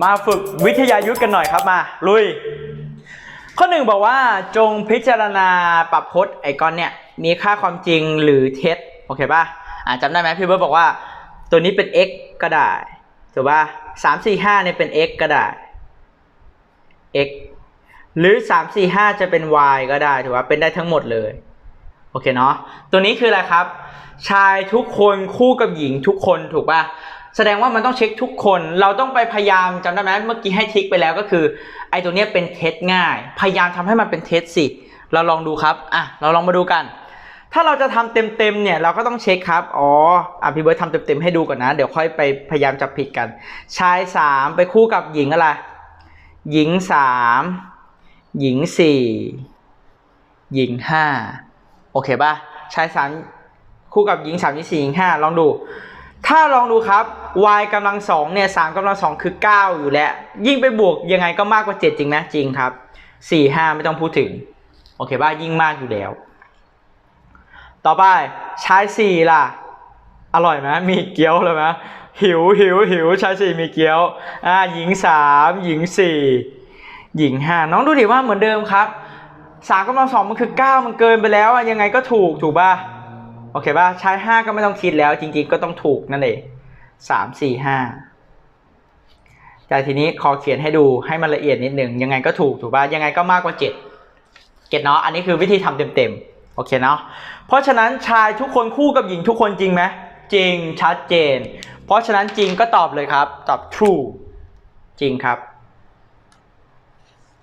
มาฝึกวิทยายุทธกันหน่อยครับมา ลุย ข้อหนึ่งบอกว่าจงพิจารณาปรับพจน์ไอคอนเนี่ย มีค่าความจริงหรือเท็จโอเคป่ะอ่าจำได้ไหมพี่เบิร์ดบอกว่า ตัวนี้เป็น x ก็ได้ถูกป่ะสามสี่ห้าเนี่ยเป็น x ก็ได้ x หรือ 3 4 5 จะเป็น y ก็ได้ถือว่าเป็นได้ทั้งหมดเลย โอเคเนาะตัวนี้คืออะไรครับ ชายทุกคนคู่กับหญิงทุกคนถูกป่ะ แสดงว่ามันต้องเช็คทุกคน เราต้องไปพยายามจำได้ไหมเมื่อกี้ให้ทิกไปแล้วก็คือ ไอ้ตัวเนี้ยเป็นเท็จง่าย พยายามทำให้มันเป็นเท็จสิ เราลองดูครับ อะ เราลองมาดูกัน ถ้าเราจะทำเต็มๆเนี่ย เราก็ต้องเช็คครับ อ๋อ อะพี่เบิร์ดทำเต็มๆให้ดูก่อนนะ เดี๋ยวค่อยไปพยายามจับผิดกัน ชายสามไปคู่กับหญิงอะไร หญิงสามหญิงสี่หญิงห้าโอเคป่ะ ชายสามคู่กับหญิงสามหญิงสี่หญิงห้าลองดู ถ้าลองดูครับ y กำลังสองเนี่ยสามกำลังสองคือเก้าอยู่แล้ว ยิ่งไปบวกยังไงก็มากกว่าเจ็ดจริงไหมจริงครับสี่ห้าไม่ต้องพูดถึง โอเคป่ะยิ่งมากอยู่แล้ว ต่อไปชายสี่ล่ะ อร่อยไหมมีเกี๊ยวเลยไหมหิวหิวหิวชายสี่มีเกี๊ยวอ่าหญิงสามหญิงสี่หญิงห้าน้องดูดิว่าเหมือนเดิมครับสามกำลังสองมันคือเก้ามันเกินไปแล้วอะยังไงก็ถูกถูกป่ะ โอเคป่ะชายห้าก็ไม่ต้องคิดแล้ว จริงๆก็ต้องถูกนั่นเองสามสี่ห้าแต่ทีนี้ขอเขียนให้ดูให้มันละเอียดนิดหนึ่งยังไงก็ถูกถูกป่ะยังไงก็มากกว่าเจ็ดเก็ตเนาะอันนี้คือวิธีทำเต็มๆโอเคเนาะเพราะฉะนั้นชายทุกคนคู่กับหญิงทุกคนจริงไหมจริงชัดเจน เพราะฉะนั้นจริงก็ตอบเลยครับ ตอบ true จริงครับ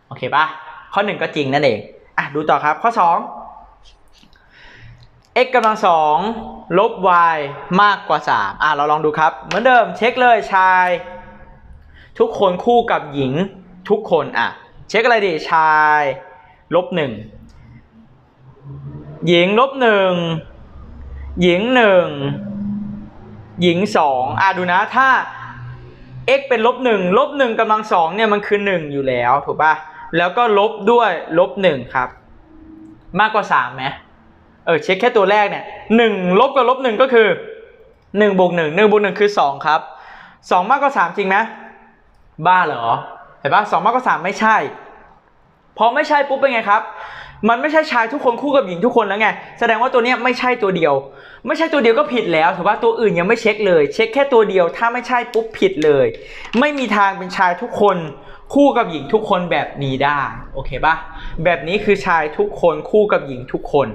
โอเคปะข้อหนึ่งก็จริงนั่นเองอะดูต่อครับข้อ2 x กำลังสองลบ y มากกว่า 3 อะ เราลองดูครับ เหมือนเดิมเช็คเลยชาย ทุกคนคู่กับหญิงทุกคนอะ เช็คอะไรดีชายลบหนึ่งหญิงลบหนึ่งหญิงหนึ่งหญิงสองอะดูนะถ้า x เป็นลบหนึ่งลบหนึ่งกำลังสองเนี่ยมันคือหนึ่งอยู่แล้วถูกป่ะ แล้วก็ลบด้วยลบหนึ่งครับ มากกว่าสามไหม เออเช็คแค่ตัวแรกเนี่ยหนึ่งลบกับลบหนึ่งก็คือหนึ่งบวกหนึ่งหนึ่งบวกหนึ่งคือสองครับสองมากกว่าสามจริงไหมบ้าเหรอเห็นปะสองมากกว่าสามไม่ใช่พอไม่ใช่ปุ๊บเป็นไงครับ มันไม่ใช่ชายทุกคนคู่กับหญิงทุกคนแล้วไง แสดงว่าตัวเนี้ยไม่ใช่ตัวเดียว ไม่ใช่ตัวเดียวก็ผิดแล้วถือว่าตัวอื่นยังไม่เช็คเลย เช็คแค่ตัวเดียว ถ้าไม่ใช่ปุ๊บผิดเลย ไม่มีทางเป็นชายทุกคนคู่กับหญิงทุกคนแบบนี้ได้ โอเคปะ่ะ แบบนี้คือชายทุกคนคู่กับหญิงทุกคน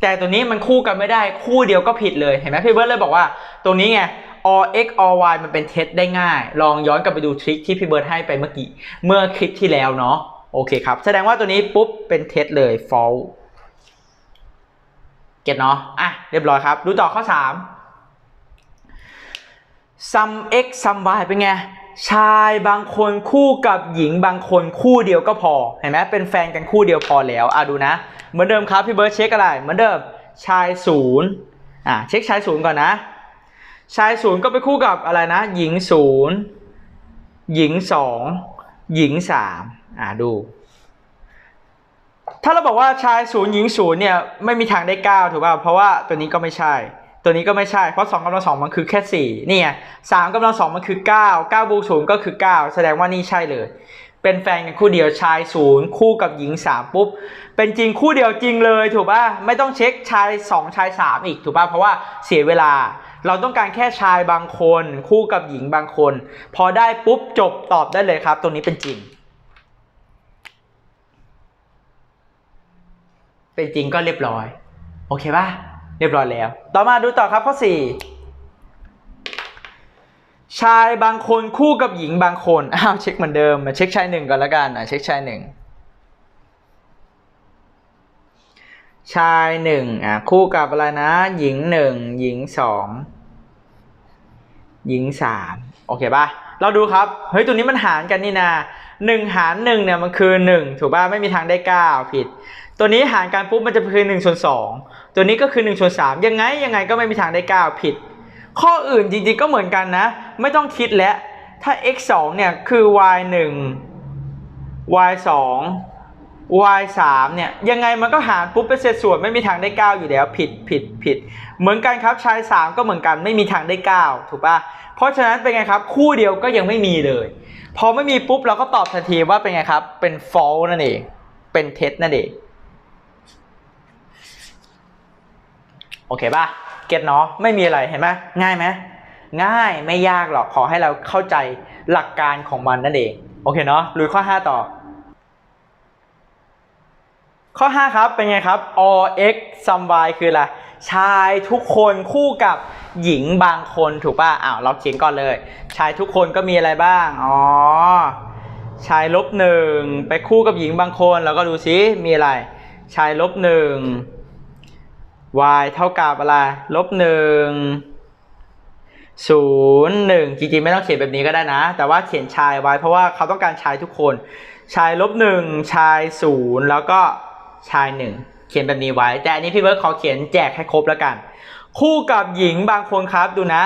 แต่ตัวนี้มันคู่กันไม่ได้คู่เดียวก็ผิดเลยเห็นไหมพี่เบิร์ดเลยบอกว่าตัวนี้ไง all x all y มันเป็นเท็จได้ง่าย ลองย้อนกลับไปดูทริคที่พี่เบิร์ดให้ไปเมื่อกี้เมื่อคลิปที่แล้วเนาะโอเคครับ แสดงว่าตัวนี้ปุ๊บเป็นเท็จเลย false เก็ตเนาะอะเรียบร้อยครับ ดูต่อข้อ 3 sum x sum y เป็นไง ชายบางคนคู่กับหญิงบางคนคู่เดียวก็พอ เห็นไหมเป็นแฟนกันคู่เดียวพอแล้วอะดูนะ เหมือนเดิมครับพี่เบิร์ดเช็คอะไร เหมือนเดิมชายศูนย์อะเช็คชายศูนย์ก่อนนะ ชายศูนย์ก็ไปคู่กับอะไรนะ หญิงศูนย์หญิงสองหญิงสามอะดู ถ้าเราบอกว่าชายศูนย์หญิงศูนย์เนี่ยไม่มีทางได้เก้าถูกป่ะเพราะว่าตัวนี้ก็ไม่ใช่ ตัวนี้ก็ไม่ใช่ เพราะสองกำลังสองมันคือแค่สี่นี่ไงสามกำลังสองมันคือเก้าเก้าบวกศูนย์ก็คือเก้าแสดงว่านี่ใช่เลย เป็นแฟนกันคู่เดียวชายศูนย์คู่กับหญิงสามปุ๊บ เป็นจริงคู่เดียวจริงเลยถูกป่ะ ไม่ต้องเช็คชายสองชายสามอีกถูกป่ะ เพราะว่าเสียเวลา เราต้องการแค่ชายบางคน คู่กับหญิงบางคน พอได้ปุ๊บจบตอบได้เลยครับ ตรงนี้เป็นจริง เป็นจริงก็เรียบร้อย โอเคป่ะ เรียบร้อยแล้ว ต่อมาดูต่อครับข้อ 4 ชายบางคนคู่กับหญิงบางคน อ้าวเช็คเหมือนเดิม มาเช็คชายหนึ่งก่อนล้วกันอะเช็คชายหนึ่งชายหนึ่งอะคู่กับอะไรนะ หญิงหนึ่งหญิงสองหญิงสามโอเคป่ะ เราดูครับ เฮ้ยตัวนี้มันหารกันนี่นาหนึ่งหารหนึ่งเนี่ยมันคือหนึ่งถูกป่ะ ไม่มีทางได้เก้าผิด ตัวนี้หารกันปุ๊บมันจะคือ1ส่วน2ตัวนี้ก็คือ1ส่วน3ยังไงยังไงก็ไม่มีทางได้ 9 ผิด ข้ออื่นจริงๆก็เหมือนกันนะ ไม่ต้องคิดแล้วถ้า x 2เนี่ยคือ y 1 y 2 y 3เนี่ยยังไงมันก็หารปุ๊บเป็นเศษส่วนไม่มีทางได้ 9 อยู่แล้วผิดผิดผิด เหมือนกันครับชาย 3 ก็เหมือนกันไม่มีทางได้ 9 ถูกปะเพราะฉะนั้นเป็นไงครับคู่เดียวก็ยังไม่มีเลย พอไม่มีปุ๊บเราก็ตอบทันทีว่าเป็นไงครับเป็น false นั่นเองเป็นเท็จนั่นเอง โอ เคป่ะเก็ตเนาะไม่มีอะไรเห็นไหมง่ายไหมง่ายไม่ยากหรอกขอให้เราเข้าใจหลักการของมันนั่นเองโอเคเนาะลุยข้อ 5 ต่อ ข้อ 5 ครับเป็นไงครับ all x some y คืออะไรชายทุกคนคู่กับหญิงบางคนถูกป่ะอ้าวเราเขียนก่อนเลย ชายทุกคนก็มีอะไรบ้างอ๋อชายลบหนึ่งไปคู่กับหญิงบางคน แล้วก็ดูซิมีอะไร ชายลบหนึ่ง y เท่ากับอะไรลบหนึ่งศูนย์หนึ่งจริงๆไม่ต้องเขียนแบบนี้ก็ได้นะ แต่ว่าเขียนชายไว้เพราะว่าเขาต้องการชายทุกคน ชายลบหนึ่งชายศูนย์แล้วก็ชายหนึ่งเขียนแบบนี้ไว้ แต่อันนี้พี่เบิร์ดขอเขียนแจกให้ครบแล้วกัน คู่กับหญิงบางคนครับดูนะ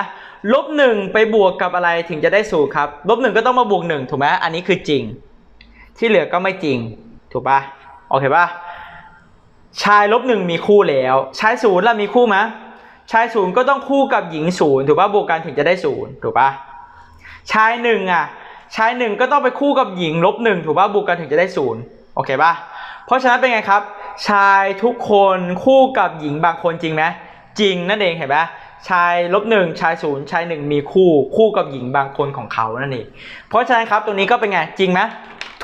ลบหนึ่งไปบวกกับอะไรถึงจะได้ศูนย์ครับลบหนึ่งก็ต้องมาบวกหนึ่งถูกไหมอันนี้คือจริง ที่เหลือก็ไม่จริงถูกปะโอเคปะ ชายลบหนึ่งมีคู่แล้ว ชายศูนย์ล่ะมีคู่ไหมชายศูนย์ก็ต้องคู่กับหญิงศูนย์ถูกปะบวกกันถึงจะได้ศูนย์ถูกปะชายหนึ่งอะ ชายหนึ่งก็ต้องไปคู่กับหญิงลบหนึ่งถูกปะบวกกันถึงจะได้ศูนย์โอเคปะเพราะฉะนั้นเป็นไงครับ ชายทุกคนคู่กับหญิงบางคนจริงไหมจริงนั่นเองเห็นปะชายลบหนึ่งชายศูนย์ชายหนึ่งมีคู่คู่กับหญิงบางคนของเขานั่นเองเพราะฉะนั้นครับตรงนี้ก็เป็นไงจริงไหม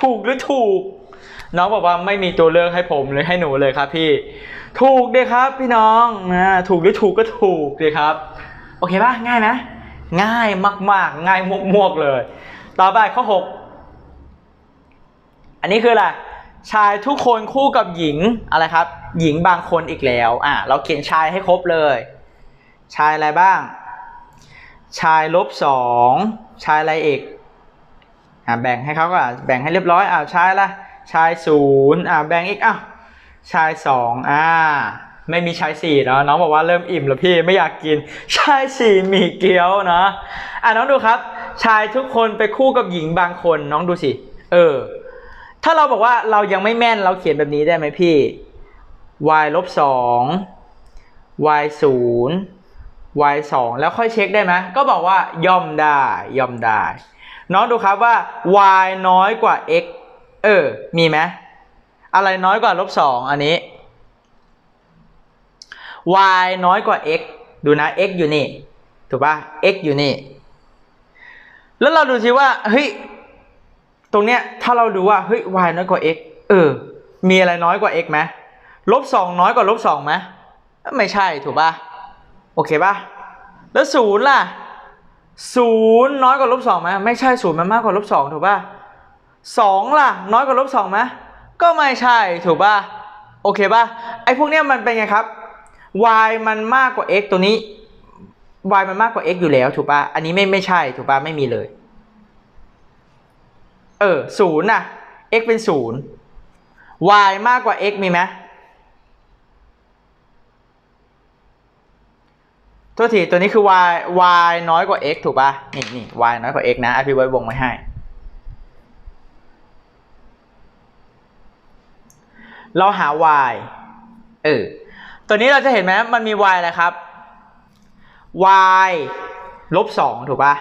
ถูกหรือถูก น้องบอกว่าไม่มีตัวเลือกให้ผมเลยให้หนูเลยครับพี่ ถูกเดียครับ พี่น้องนะถูกหรือถูกก็ถูกเดียครับ โอเคป่ะง่ายไหมง่ายมาก ๆ ง่ายมวกๆเลย ต่อไปข้อ 6 อันนี้คืออะไรชายทุกคนคู่กับหญิงอะไรครับ หญิงบางคนอีกแล้ว อะ เราเขียนชายให้ครบเลย ชายอะไรบ้าง ชายลบสองชายอะไรอีกอะแบ่งให้เขาก่อนแบ่งให้เรียบร้อยอะชายละ ชายศูนย์อะแบ่งอีกอะชายสองอ่าไม่มีชายสี่เนาะน้องบอกว่าเริ่มอิ่มแล้วพี่ไม่อยากกิน ชายสี่หมี่เกี๊ยวเนาะอะน้องดูครับ ชายทุกคนไปคู่กับหญิงบางคนน้องดูสิ เออ ถ้าเราบอกว่าเรายังไม่แม่นเราเขียนแบบนี้ได้ไหมพี่ y ลบสอง y ศูนย์ y สองแล้วค่อยเช็คได้ไหมก็บอกว่าย่อมได้ย่อมได้ น้องดูครับว่า y น้อยกว่า x เออ มีไหมอะไรน้อยกว่าลบสองอันนี้ y น้อยกว่า x ดูนะ x อยู่นี่ ถูกปะ่ะ x อยู่นี่ แล้วเราดูสิว่า เฮ้ย ตรงเนี้ย ถ้าเราดูว่า เฮ้ย y น้อยกว่า x เออ มีอะไรน้อยกว่า x ไหมลบสองน้อยกว่าลบสองไหมไม่ใช่ ถูกปะ่ะ โอเคปะ่ะ แล้วศูนย์ล่ะศูนย์น้อยกว่าลบสองไหมไม่ใช่ศูนย์มันมากกว่าลบสองถูกปะ่ะ 2 ล่ะ น้อยกว่าลบ2ไหมก็ไม่ใช่ถูกป่ะ โอเคป่ะ ไอ้พวกเนี้ยมันเป็นไงครับ y มันมากกว่า x ตัวนี้ y มันมากกว่า x อยู่แล้วถูกป่ะ อันนี้ไม่ไม่ใช่ถูกป่ะ ไม่มีเลย เออศูนย์น่ะ x เป็นศูนย์ y มากกว่า x มีไหมตัวทีตัวนี้คือ y y น้อยกว่า x ถูกป่ะ นี่นี่ y น้อยกว่า x นะอภิเบิร์ดวงไว้ให้ เราหา y เออตัวนี้เราจะเห็นไหมมันมี y อะไรครับ y ลบสองถูกป่ะ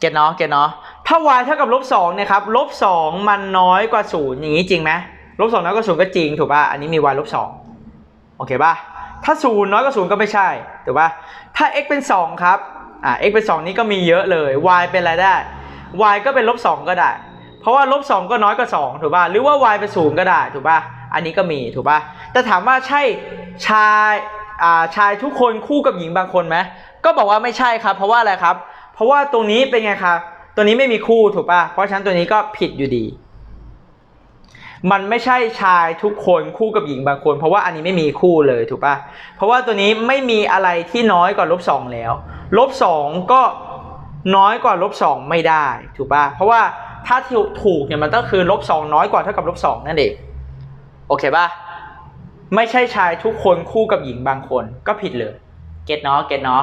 เก็ตเนาะเก็ตเนาะถ้า y เท่ากับลบสองเนี่ยครับลบสองมันน้อยกว่าศูนย์อย่างนี้จริงไหมลบสองน้อยกว่าศูนย์ก็จริงถูกป่ะอันนี้มี y ลบสองโอเคป่ะถ้าศูนย์น้อยกว่าศูนย์ก็ไม่ใช่ถูกป่ะถ้า x เป็นสองครับอ่า x เป็นสองนี้ก็มีเยอะเลย y เป็นอะไรได้ y ก็เป็นลบสองก็ได้เพ ราะว่าลบสองก็น้อยกว่าสองถูกป่ะหรือว่า y เป็นศูนย์ก็ได้ถูกป่ะอันนี้ก็มีถูกป่ะแต่ถามว่าใช่ชายอ่าชายทุกคนคู่กับหญิงบางคนไหมก็บอกว่าไม่ใช่ครับ เพราะว่าอะไรครับ เพราะว่าตรงนี้เป็นไงครับตัวนี้ไม่มีคู่ถูกป่ะเพราะฉะนั้นตัวนี้ก็ผิดอยู่ดี มันไม่ใช่ชายทุกคนคู่กับหญิงบางคน เพราะว่าอันนี้ไม่มีคู่เลยถูกป่ะเพราะว่าตัวนี้ไม่มีอะไรที่น้อยกว่าลบสองแล้วลบสองก็น้อยกว่าลบสองไม่ได้ถูกป่ะเพราะว่า ถ้าถูกเนี่ยมันก็คือลบสองน้อยกว่าเท่ากับลบสองนั่นเอง โอเคป่ะ ไม่ใช่ชายทุกคนคู่กับหญิงบางคนก็ผิดเลย เก็ตเนาะ เก็ตเนาะ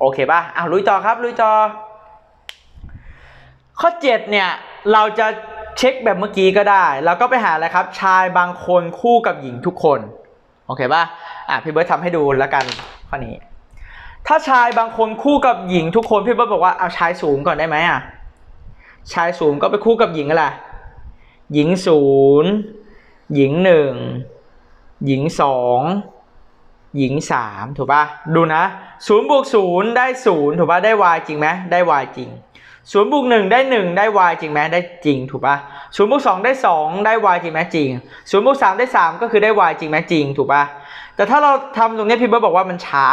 โอเคป่ะอ้าวลุยต่อครับ ลุยต่อ ข้อ7เนี่ย เราจะเช็คแบบเมื่อกี้ก็ได้ แล้วก็ไปหาอะไรครับ ชายบางคนคู่กับหญิงทุกคน โอเคป่ะ อะพี่เบิร์ดทำให้ดูแล้วกันข้อนี้ ถ้าชายบางคนคู่กับหญิงทุกคนพี่เบิร์ดบอกว่าเอาชายศูนย์ก่อนได้ไหมอะ ชายศูนย์ก็ไปคู่กับหญิงอะไร หญิงศูนย์หญิงหนึ่งหญิงสองหญิงสามถูกป่ะ ดูนะศูนย์บวกศูนย์ได้ศูนย์ถูกป่ะ ได้ y จริงไหมได้ y จริงศูนย์บวกหนึ่งได้หนึ่งได้ y จริงไหมได้จริงถูกป่ะศูนย์บวกสองได้สองได้ y จริงไหมจริงศูนย์บวกสามได้สามก็คือได้ y จริงไหมจริงถูกป่ะ แต่ถ้าเราทำตรงนี้พี่เบิร์ดบอกว่ามันช้า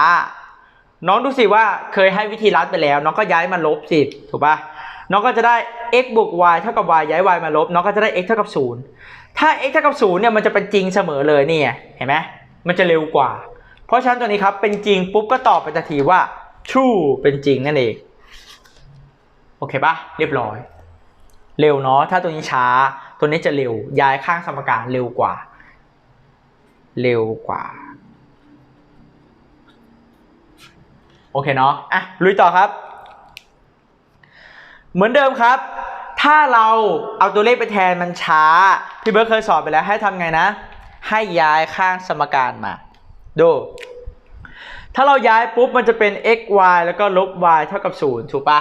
น้องดูสิว่าเคยให้วิธีรัดไปแล้ว น้องก็ย้ายมาลบสิถูกป่ะ น้องก็จะได้ x บวก y เท่ากับ y ย้าย y มาลบ น้องก็จะได้ x เท่ากับศูนย์ถ้า x เท่ากับศูนย์เนี่ย มันจะเป็นจริงเสมอเลยนี่ไงเห็นไหมมันจะเร็วกว่า เพราะฉะนั้นตัวนี้ครับ เป็นจริงปุ๊บก็ตอบไปทันทีว่า true เป็นจริงนั่นเอง โอเคปะเรียบร้อย เร็วเนาะ ถ้าตัวนี้ช้า ตัวนี้จะเร็ว ย้ายข้างสมการเร็วกว่า เร็วกว่า โอเคเนาะ อะ ลุยต่อครับ เหมือนเดิมครับ ถ้าเราเอาตัวเลขไปแทนมันช้า พี่เบิร์ดเคยสอนไปแล้วให้ทำไงนะ ให้ย้ายข้างสมการมา ดู ถ้าเราย้ายปุ๊บมันจะเป็น x y แล้วก็ลบ y เท่ากับ 0 ถูกปะ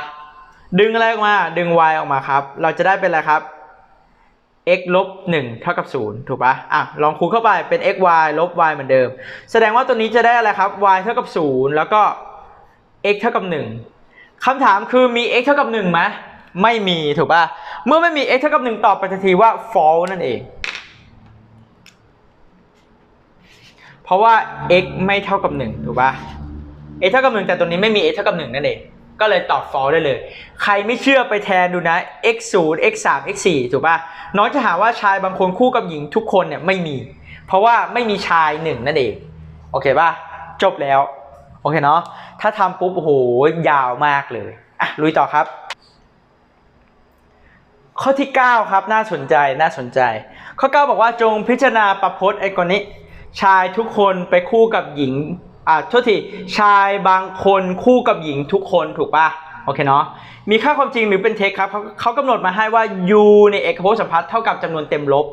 ดึงอะไรออกมา ดึง y ออกมาครับ เราจะได้เป็นอะไรครับ x ลบ1เท่ากับ 0 ถูกปะอะ ลองคูณเข้าไปเป็น x y ลบ y เหมือนเดิม แสดงว่าตัวนี้จะได้อะไรครับ y เท่ากับ 0 แล้วก็ x เท่ากับ 1 คำถามคือมี x เท่ากับ1ไหมไม่มีถูกปะเมื่อไม่มี x เท่ากับ1ตอบไปทันทีว่า false นั่นเอง เพราะว่า x ไม่เท่ากับ1ถูกปะ x เท่ากับ1แต่ตัวนี้ไม่มี x เท่ากับ1นั่นเอง ก็เลยตอบ false ได้เลย ใครไม่เชื่อไปแทนดูนะ x 0 x 3 x 4ถูกปะน้องจะหาว่าชายบางคนคู่กับหญิงทุกคนเนี่ยไม่มี เพราะว่าไม่มีชาย 1 นั่นเอง โอเคป่ะ จบแล้ว โอเคเนาะถ้าทำปุ๊บโอ้โหยาวมากเลยอะลุยต่อครับ ข้อที่ 9 ครับน่าสนใจน่าสนใจ ข้อ 9 บอกว่าจงพิจารณาประพจน์ไอ้คนนี้ชายทุกคนไปคู่กับหญิงอ่าโทษทีชายบางคนคู่กับหญิงทุกคนถูกป่ะโอเคเนาะมีค่าความจริงหรือเป็นเท็จครับเขาเขากำหนดมาให้ว่า u ในเอกภพสัมพัทธ์เท่ากับจำนวนเต็มลบ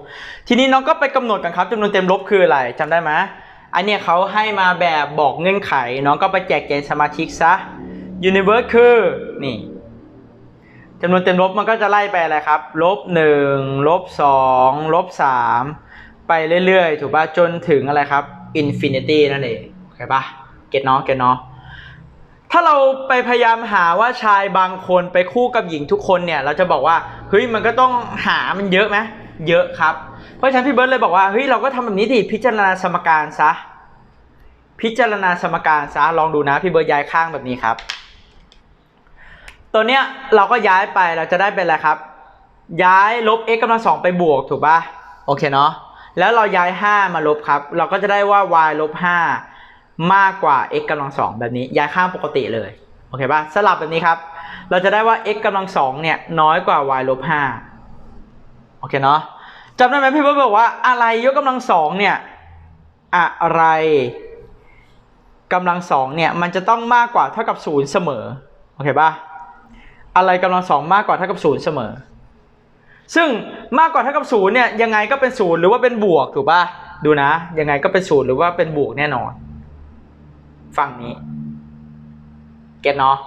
ทีนี้น้องก็ไปกำหนดกันครับจำนวนเต็มลบคืออะไรจำได้ไหม อันเนี้ยเขาให้มาแบบบอกเงื่อนไขน้องก็ไปแจกแจงสมาชิกซะ universe คือนี่จำนวนเต็มลบมันก็จะไล่ไปอะไรครับ ลบหนึ่งลบสองลบสามไปเรื่อยๆ ถูกป่ะจนถึงอะไรครับ infinity นั่นเองโอเคป่ะเก็ตเนาะเก็ตเนาะถ้าเราไปพยายามหาว่าชายบางคนไปคู่กับหญิงทุกคนเนี่ย เราจะบอกว่า เฮ้ยมันก็ต้องหามันเยอะไหมเยอะครับ เพราะฉะนั้นพี่เบิร์ดเลยบอกว่าเฮ้ยเราก็ทำแบบนี้ดิพิจารณาสมการซะพิจารณาสมการซะลองดูนะพี่เบิร์ดย้ายข้างแบบนี้ครับ ตัวเนี้ยเราก็ย้ายไปเราจะได้เป็นอะไรครับ ย้ายลบ x กำลังสองไปบวกถูกป่ะโอเคเนาะแล้วเราย้าย 5 มาลบครับ เราก็จะได้ว่า y ลบ5มากกว่า x กำลังสองแบบนี้ย้ายข้างปกติเลยโอเคป่ะสลับแบบนี้ครับ เราจะได้ว่า x กำลังสองเนี่ยน้อยกว่า y ลบ5โอเคเนาะ จำได้ไหมพี่เบิร์ดบอกว่าอะไรยกกำลังสองเนี่ย อะไรกำลังสองเนี่ย มันจะต้องมากกว่าเท่ากับศูนย์เสมอโอเคปะอะไรกำลังสองมากกว่าเท่ากับศูนย์เสมอ ซึ่งมากกว่าเท่ากับศูนย์เนี่ยยังไงก็เป็นศูนย์หรือว่าเป็นบวกถูกปะดูนะ ยังไงก็เป็นศูนย์หรือว่าเป็นบวกแน่นอนฝั่งนี้เก็ตเนาะ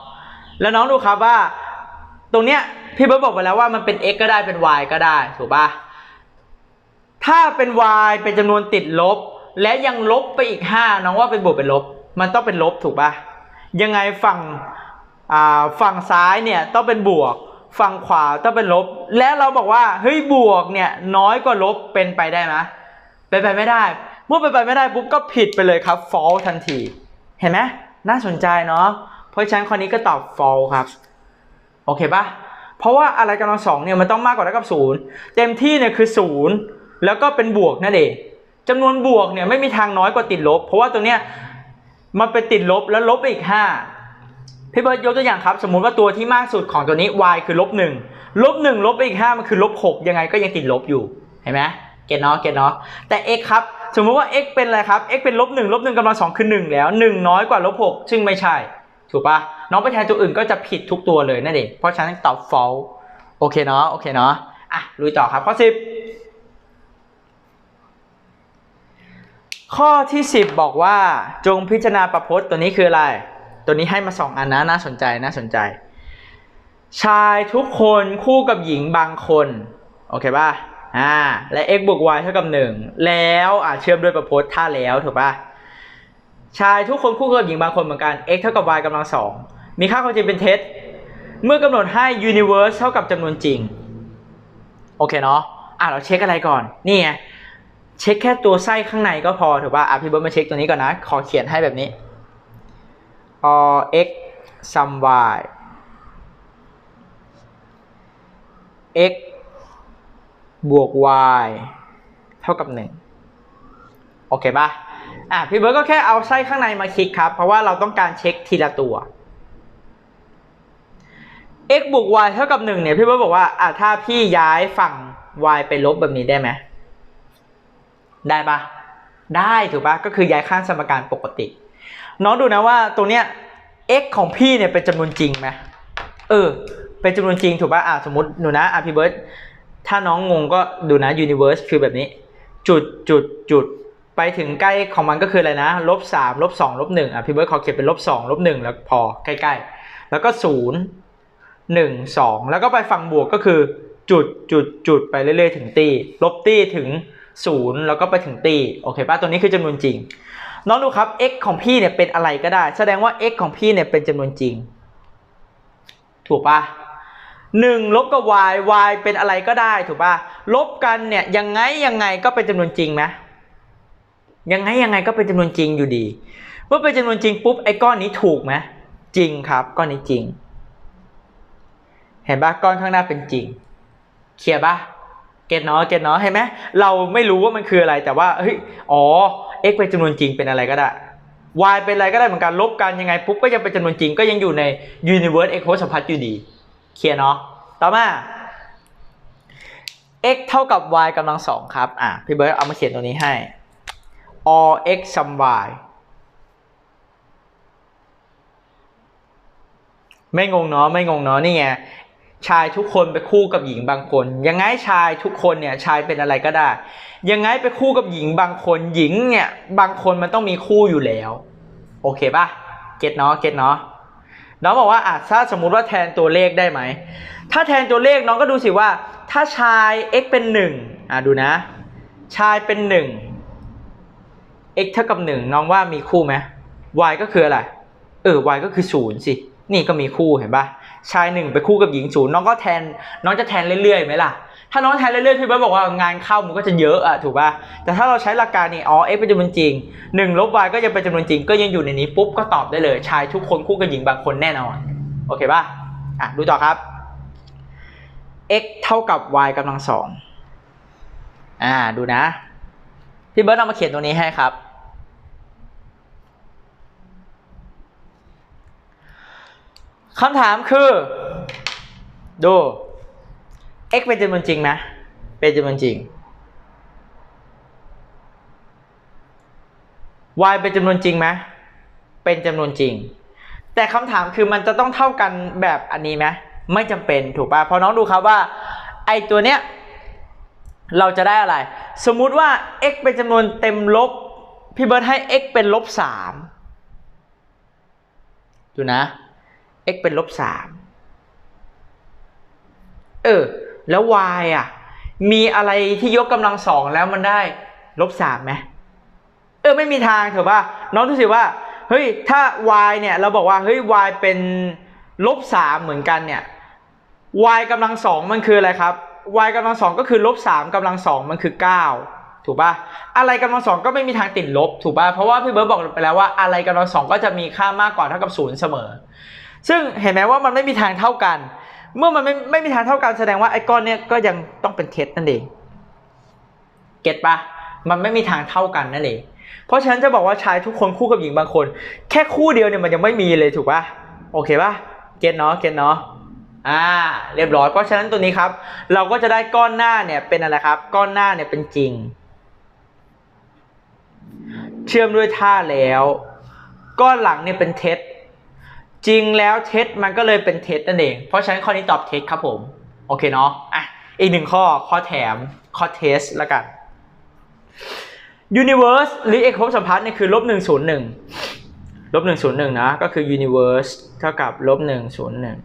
แล้วน้องดูครับว่า ตรงเนี้ยพี่เบิร์ดบอกไปแล้วว่ามันเป็น x ก็ได้เป็น y ก็ได้ถูกปะ ถ้าเป็น y เป็นจำนวนติดลบ และยังลบไปอีก 5 น้องว่าเป็นบวกเป็นลบ มันต้องเป็นลบถูกป่ะ ยังไงฝั่งฝั่งซ้ายเนี่ยต้องเป็นบวก ฝั่งขวาต้องเป็นลบ และเราบอกว่าเฮ้ยบวกเนี่ยน้อยกว่าลบเป็นไปได้ไหมเป็นไปไม่ได้ เมื่อเป็นไปไม่ได้ปุ๊บก็ผิดไปเลยครับ false ทันที เห็นไหมน่าสนใจเนาะ เพราะฉะนั้นข้อนี้ก็ตอบ false ครับ โอเคป่ะ เพราะว่าอะไรกำลังสองเนี่ยมันต้องมากกว่าเท่ากับศูนย์เต็มที่เนี่ยคือศูนย์ แล้วก็เป็นบวกนั่นเองจำนวนบวกเนี่ยไม่มีทางน้อยกว่าติดลบ เพราะว่าตัวเนี้ยมันเป็นติดลบแล้วลบไปอีกห้าพี่เบิร์ดยกตัวอย่างครับ สมมุติว่าตัวที่มากสุดของตัวนี้ y คือลบหนึ่งลบหนึ่งลบไปอีกห้ามันคือลบหกยังไงก็ยังติดลบอยู่เห็นไหมเก็ตเนาะเก็ตเนาะแต่ x ครับสมมุติว่า x เป็นอะไรครับ x เป็นลบหนึ่งลบหนึ่งกำลังสองคือหนึ่งแล้วหนึ่งน้อยกว่าลบหกซึ่งไม่ใช่ ถูกปะน้องไปแทนตัวอื่นก็จะผิดทุกตัวเลยนั่นเองเพราะฉะนั้นตอบ false โอเคเนาะโอเคเนาะอะลุยต่อครับข้อสิบ ข้อที่สิบบอกว่าจงพิจารณาประพจน์ตัวนี้คืออะไร ตัวนี้ให้มาสองอันนะน่าสนใจน่าสนใจ ชายทุกคนคู่กับหญิงบางคน โอเคป่ะอ่าและ x บวก y เท่ากับ 1 แล้วอ่าเชื่อมด้วยประพจน์ท่าแล้วถูกป่ะชายทุกคนคู่กับหญิงบางคนเหมือนกัน x เท่ากับ y กำลังสองมีค่าความจริงเป็นเท็จ เมื่อกำหนดให้ universe เท่ากับจำนวนจริง โอเคเนาะอะเราเช็คอะไรก่อน นี่ไง เช็คแค่ตัวไส้ข้างในก็พอถูกป่ะอะพี่เบิร์ดมาเช็คตัวนี้ก่อนนะ ขอเขียนให้แบบนี้ o x sum y x บวก y เท่ากับ 1 โอเคป่ะอะพี่เบิร์ดก็แค่เอาไส้ข้างในมาคลิกครับ เพราะว่าเราต้องการเช็คทีละตัว x บวก y เท่ากับ 1 เนี่ย พี่เบิร์ดบอกว่าอะถ้าพี่ย้ายฝั่ง y ไปลบแบบนี้ได้ไหม ได้ปะได้ถูกปะก็คือย้ายข้างสมการปกติ น้องดูนะว่าตรงเนี้ย x ของพี่เนี่ยเป็นจำนวนจริงไหมเออ เป็นจำนวนจริงถูกปะอะสมมติหนูนะอะพี่เบิร์ดถ้าน้องงงก็ดูนะ universe คือแบบนี้ จุดจุดจุดไปถึงใกล้ของมันก็คืออะไรนะลบสามลบสองลบหนึ่งอะพี่เบิร์ดขอเขียนเป็นลบสองลบหนึ่งแล้วพอใกล้ๆ แล้วก็ศูนย์หนึ่งสองแล้วก็ไปฝั่งบวกก็คือจุดจุดจุดไปเรื่อยๆ ถึงตีลบตีถึง ศูนย์แล้วก็ไปถึงตีโอเคป่ะตัวนี้คือจำนวนจริง น้องดูครับ x ของพี่เนี่ยเป็นอะไรก็ได้ แสดงว่า x ของพี่เนี่ยเป็นจำนวนจริง ถูกปะหนึ่งลบกับ y y เป็นอะไรก็ได้ถูกปะลบกันเนี่ยยังไงยังไงก็เป็นจำนวนจริงไหมยังไงยังไงก็เป็นจำนวนจริงอยู่ดีเมื่อเป็นจำนวนจริงปุ๊บไอ้ก้อนนี้ถูกไหมจริงครับก้อนนี้จริง เห็นปะก้อนข้างหน้าเป็นจริง เคลียร์ปะ ก็ตเนาะเก็ตเนาะเห็นไหมเราไม่รู้ว่ามันคืออะไรแต่ว่าเฮ้ยอ๋อ x เป็นจำนวนจริงเป็นอะไรก็ได้ y เป็นอะไรก็ได้เหมือนกันลบกันยังไงปุ๊บก็ยังเป็นจำนวนจริงก็ยังอยู่ใน universe x โคสัมพัทธ์อยู่ดีเคลียร์เนาะต่อมา x เท่ากับ y กำลังสองครับอะพี่เบิร์ดเอามาเขียนตัวนี้ให้ all x sum y ไม่งงเนาะไม่งงเนาะนี่ไง ชายทุกคนไปคู่กับหญิงบางคน ยังไงชายทุกคนเนี่ยชายเป็นอะไรก็ได้ ยังไงไปคู่กับหญิงบางคน หญิงเนี่ยบางคนมันต้องมีคู่อยู่แล้ว โอเคป่ะเก็ตเนาะเก็ตเนาะน้องบอกว่าอะถ้าสมมุติว่าแทนตัวเลขได้ไหม ถ้าแทนตัวเลขน้องก็ดูสิว่า ถ้าชาย x เป็นหนึ่งอะดูนะ ชายเป็นหนึ่ง x เท่ากับหนึ่งน้องว่ามีคู่ไหม y ก็คืออะไร เออ y ก็คือศูนย์สิ นี่ก็มีคู่เห็นปะ ชายหนึ่งไปคู่กับหญิงศูนย์น้องก็แทนน้องจะแทนเรื่อยๆไหมล่ะ ถ้าน้องแทนเรื่อยๆพี่เบิร์ดบอกว่างานเข้ามันก็จะเยอะอะถูกป่ะแต่ถ้าเราใช้หลักการนี่อ๋อ x เป็นจำนวนจริงหนึ่งลบ y ก็ยังเป็นจำนวนจริง ก็ยังอยู่ในนี้ปุ๊บก็ตอบได้เลย ชายทุกคนคู่กับหญิงบางคนแน่นอนโอเคป่ะอะดูต่อครับ x เท่ากับ y กำลังสองอ่าดูนะพี่เบิร์ดเอามาเขียนตรงนี้ให้ครับ คำถามคือ ดู x เป็นจำนวนจริงไหมเป็นจำนวนจริง y เป็นจำนวนจริงไหมเป็นจำนวนจริง แต่คำถามคือมันจะต้องเท่ากันแบบอันนี้ไหมไม่จำเป็นถูกป่ะเพราะน้องดูครับว่า ไอตัวเนี้ยเราจะได้อะไร สมมุติว่า x เป็นจำนวนเต็มลบ พี่เบิร์ดให้ x เป็นลบสามดูนะ x เป็นลบสามเออ แล้ว y อะ มีอะไรที่ยกกำลังสองแล้วมันได้ลบสามไหมเออ ไม่มีทางเถอะป่ะน้องดูสิว่า เฮ้ย ถ้า y เนี่ย เราบอกว่า เฮ้ย y เป็นลบสามเหมือนกันเนี่ย y กำลังสองมันคืออะไรครับ y กำลังสองก็คือลบสามกำลังสองมันคือเก้าถูกป่ะ อะไรกำลังสองก็ไม่มีทางติดลบ ถูกป่ะ เพราะว่าพี่เบิร์ดบอกไปแล้วว่าอะไรกำลังสองก็จะมีค่ามากกว่าเท่ากับศูนย์เสมอ ซึ่งเห็นไหมว่ามันไม่มีทางเท่ากัน เมื่อมันไม่ไม่มีทางเท่ากันแสดงว่าไอ้ก้อนเนี้ยก็ยังต้องเป็นเท็จนั่นเองเก็ตปะมันไม่มีทางเท่ากันนั่นเองเพราะฉะนั้นจะบอกว่าชายทุกคนคู่กับหญิงบางคน แค่คู่เดียวเนี่ยมันยังไม่มีเลยถูกปะโอเคปะเก็ตเนาะเก็ตเนาะอ่าเรียบร้อยเพราะฉะนั้นตัวนี้ครับ เราก็จะได้ก้อนหน้าเนี่ยเป็นอะไรครับ ก้อนหน้าเนี่ยเป็นจริง เชื่อมด้วยท่าแล้ว ก้อนหลังเนี่ยเป็นเท็จ จริงแล้วเท็จมันก็เลยเป็นเท็จนั่นเอง เพราะฉะนั้นข้อนี้ตอบเท็จครับผม โอเคเนาะอะอีกหนึ่งข้อข้อแถมข้อเทสแล้วกัน universe หรือเอกภพสัมพัทธ์เนี่ยคือลบหนึ่งศูนย์หนึ่งลบหนึ่งศูนย์หนึ่งนะ ก็คือ universe เท่ากับลบหนึ่งศูนย์หนึ่ง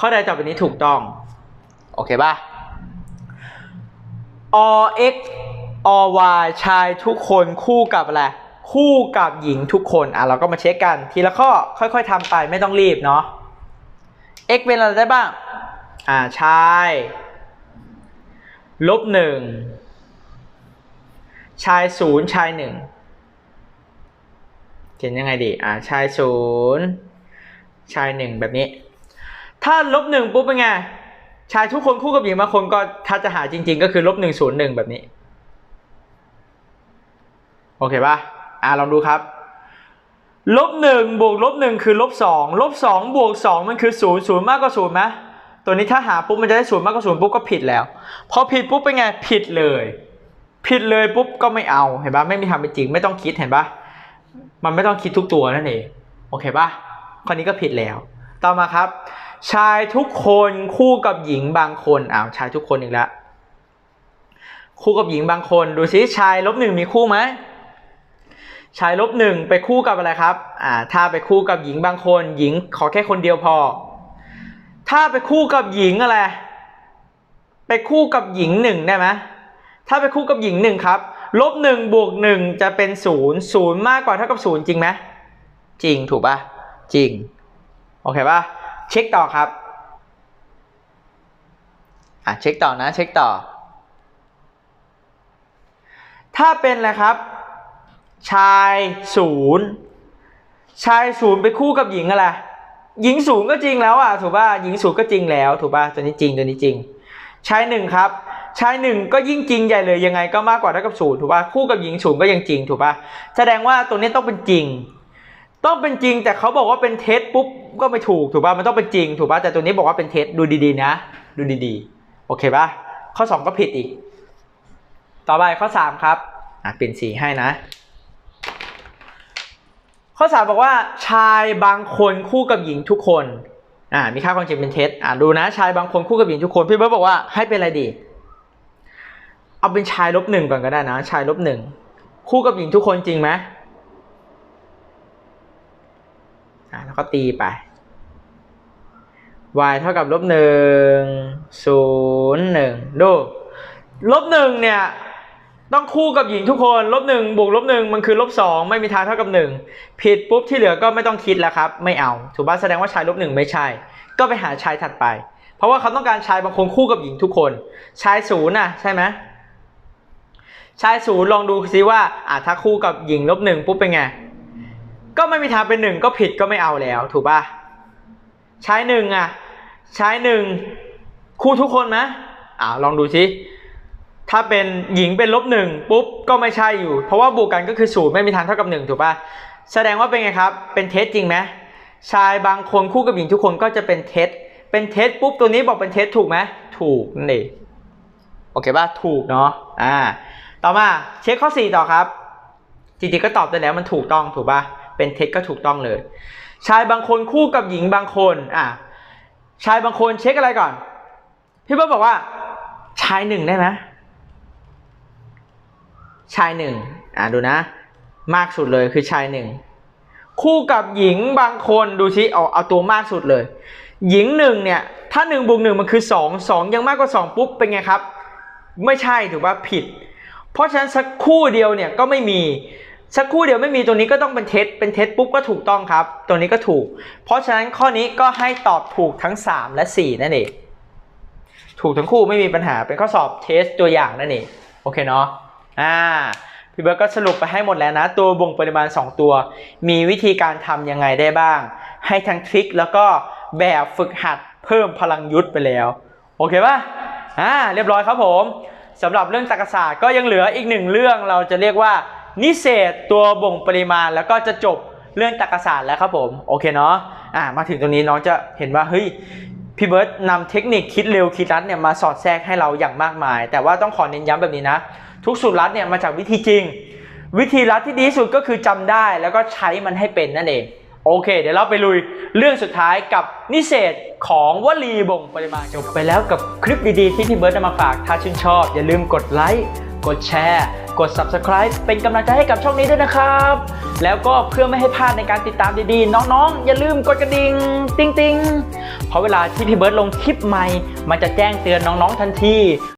ข้อใดต่อไปนี้ถูกต้อง โอเคป่ะ all x all y ชายทุกคนคู่กับอะไร คู่กับหญิงทุกคนอะเราก็มาเช็คกันทีละข้อค่อย ๆทำไปไม่ต้องรีบเนาะ x เป็นอะไรได้บ้าง อ่าชายลบหนึ่งชายศูนย์ชายหนึ่งเขียนยังไงดี อ่าชายศูนย์ชายหนึ่งแบบนี้ ถ้าลบหนึ่งปุ๊บเป็นไง ชายทุกคนคู่กับหญิงบางคนก็ถ้าจะหาจริง ๆ ก็คือลบหนึ่งศูนย์หนึ่งแบบนี้ โอเคป่ะ อ่าลองดูครับลบหนึ่งบวกลบหนึ่งคือลบสองลบสองบวกสองมันคือศูนย์ศูนย์มากกว่าศูนย์ไหมตัวนี้ถ้าหาปุ๊บมันจะได้ศูนย์มากกว่าศูนย์ปุ๊บก็ผิดแล้ว พอผิดปุ๊บเป็นไงผิดเลย ผิดเลยปุ๊บก็ไม่เอาเห็นปะไม่มีทาเป็นจริงไม่ต้องคิดเห็นปะมันไม่ต้องคิดทุกตัวนั่นเองโอเคปะข้อนี้ก็ผิดแล้ว ต่อมาครับ ชายทุกคนคู่กับหญิงบางคนอ้าวชายทุกคนอีกแล้วคู่กับหญิงบางคน ดูซิชายลบหนึ่งมีคู่ไหม ชายลบหนึ่งไปคู่กับอะไรครับอ่าถ้าไปคู่กับหญิงบางคน หญิงขอแค่คนเดียวพอ ถ้าไปคู่กับหญิงอะไร ไปคู่กับหญิงหนึ่งได้ไหมถ้าไปคู่กับหญิงหนึ่งครับลบหนึ่งบวกหนึ่งจะเป็นศูนย์ศูนย์มากกว่าเท่ากับศูนย์จริงไหมจริงถูกปะจริง โอเคป่ะเช็คต่อครับอะเช็คต่อนะเช็คต่อ ถ้าเป็นอะไรครับ ชายศูนย์ชายศูนย์ไปคู่กับหญิงอะไรหญิงศูนย์ก็จริงแล้วอะถูกป่ะหญิงศูนย์ก็จริงแล้วถูกป่ะตัวนี้จริงตัวนี้จริง ชายหนึ่งครับ ชายหนึ่งก็ยิ่งจริงใหญ่เลยยังไงก็มากกว่าเท่ากับศูนย์ถูกป่ะคู่กับหญิงศูนย์ก็ยังจริงถูกป่ะแสดงว่าตัวนี้ต้องเป็นจริง ต้องเป็นจริงแต่เขาบอกว่าเป็นเท็จปุ๊บก็ไม่ถูกถูกป่ะมันต้องเป็นจริงถูกป่ะแต่ตัวนี้บอกว่าเป็นเท็จดูดีๆนะ ดูดีๆ โอเคป่ะข้อสองก็ผิดอีก ต่อไปข้อสามครับอะเปลี่ยนสีให้นะ ข้อสามบอกว่าชายบางคนคู่กับหญิงทุกคนอ่ามีค่าความจริงเป็นเท็จอ่าดูนะชายบางคนคู่กับหญิงทุกคนพี่เบิร์ตบอกว่าให้เป็นอะไรดี เอาเป็นชายลบหนึ่งก่อนก็ได้นะ ชายลบหนึ่งคู่กับหญิงทุกคนจริงไหมอ่าแล้วก็ตีไป y เท่ากับลบหนึ่งศูนย์หนึ่งดูลบหนึ่งเนี่ย ต้องคู่กับหญิงทุกคนลบหนึ่งบวกลบหนึ่งมันคือลบสองไม่มีทางเท่ากับหนึ่งผิดปุ๊บที่เหลือก็ไม่ต้องคิดแล้วครับ ไม่เอา ถูกป่ะแสดงว่าชายลบหนึ่งไม่ใช่ ก็ไปหาชายถัดไป เพราะว่าเขาต้องการชายบางคนคู่กับหญิงทุกคน ชายศูนย์น่ะใช่ไหมชายศูนย์ลองดูซิว่าอะถ้าคู่กับหญิงลบหนึ่งปุ๊บเป็นไงก็ไม่มีทางเป็นหนึ่งก็ผิดก็ไม่เอาแล้ว ถูกป่ะชายหนึ่งอะชายหนึ่งคู่ทุกคนไหมอ่าลองดูซิ ถ้าเป็นหญิงเป็นลบหนึ่งปุ๊บก็ไม่ใช่อยู่ เพราะว่าบวกกันก็คือศูนย์ไม่มีทางเท่ากับหนึ่งถูกป่ะแสดงว่าเป็นไงครับ เป็นเท็จจริงไหมชายบางคนคู่กับหญิงทุกคนก็จะเป็นเท็จ เป็นเท็จปุ๊บตัวนี้บอกเป็นเท็จถูกไหมถูกนั่นเองโอเคป่ะถูกเนาะอ่า ต่อมาเช็คข้อ 4 ต่อครับจริงๆก็ตอบได้แล้วมันถูกต้องถูกป่ะเป็นเท็จก็ถูกต้องเลย ชายบางคนคู่กับหญิงบางคนอะชายบางคนเช็คอะไรก่อน พี่เบิร์ตบอกว่า ชายหนึ่งได้ไหม ชายหนึ่งอ่าดูนะ มากสุดเลยคือชายหนึ่งคู่กับหญิงบางคนดูชิเอาเอาตัวมากสุดเลย หญิงหนึ่งเนี่ยถ้าหนึ่งบวกหนึ่งมันคือสองสองยังมากกว่าสองปุ๊บเป็นไงครับ ไม่ใช่ถือว่าผิด เพราะฉะนั้นสักคู่เดียวเนี่ยก็ไม่มีสักคู่เดียวไม่มีตัวนี้ก็ต้องเป็นเท็จเป็นเท็จปุ๊บก็ถูกต้องครับ ตัวนี้ก็ถูก เพราะฉะนั้นข้อนี้ก็ให้ตอบถูกทั้ง 3 และ 4 นั่นเองถูกทั้งคู่ไม่มีปัญหาเป็นข้อสอบเทสตัวอย่างนั่นเองโอเคเนาะ อ่าพี่เบิร์ตก็สรุปไปให้หมดแล้วนะ ตัวบ่งปริมาณ 2 ตัว มีวิธีการทำยังไงได้บ้าง ให้ทั้งทริคแล้วก็แบบฝึกหัดเพิ่มพลังยุทธไปแล้ว โอเคป่ะอ่าเรียบร้อยครับผมสำหรับเรื่องตรรกศาสตร์ก็ยังเหลืออีกหนึ่งเรื่องเราจะเรียกว่า นิเศษตัวบ่งปริมาณแล้วก็จะจบเรื่องตรรกศาสตร์แล้วครับผมโอเคเนาะอ่ามาถึงตรงนี้น้องจะเห็นว่าเฮ้ยพี่เบิร์ตนำเทคนิคคิดเร็วคิดรัดเนี่ยมาสอดแทรกให้เราอย่างมากมาย แต่ว่าต้องขอเน้นย้ำแบบนี้นะ ทุกสูตรลัดเนี่ยมาจากวิธีจริง วิธีลัดที่ดีที่สุดก็คือจำได้แล้วก็ใช้มันให้เป็นนั่นเองโอเค เดี๋ยวเราไปลุยเรื่องสุดท้ายกับนิเศษของวลีบ่งปริมาณจบไปแล้วกับคลิปดีๆที่พี่เบิร์ดนำมาฝากถ้าชื่นชอบ อย่าลืมกดไลค์กดแชร์ กด Subscribe เป็นกำลังใจให้กับช่องนี้ด้วยนะครับ แล้วก็เพื่อไม่ให้พลาดในการติดตามดีๆ น้องๆ อย่าลืมกดกระดิ่งติ๊งๆ เพราะเวลาที่พี่เบิร์ดลงคลิปใหม่ มันจะแจ้งเตือนน้องๆทันที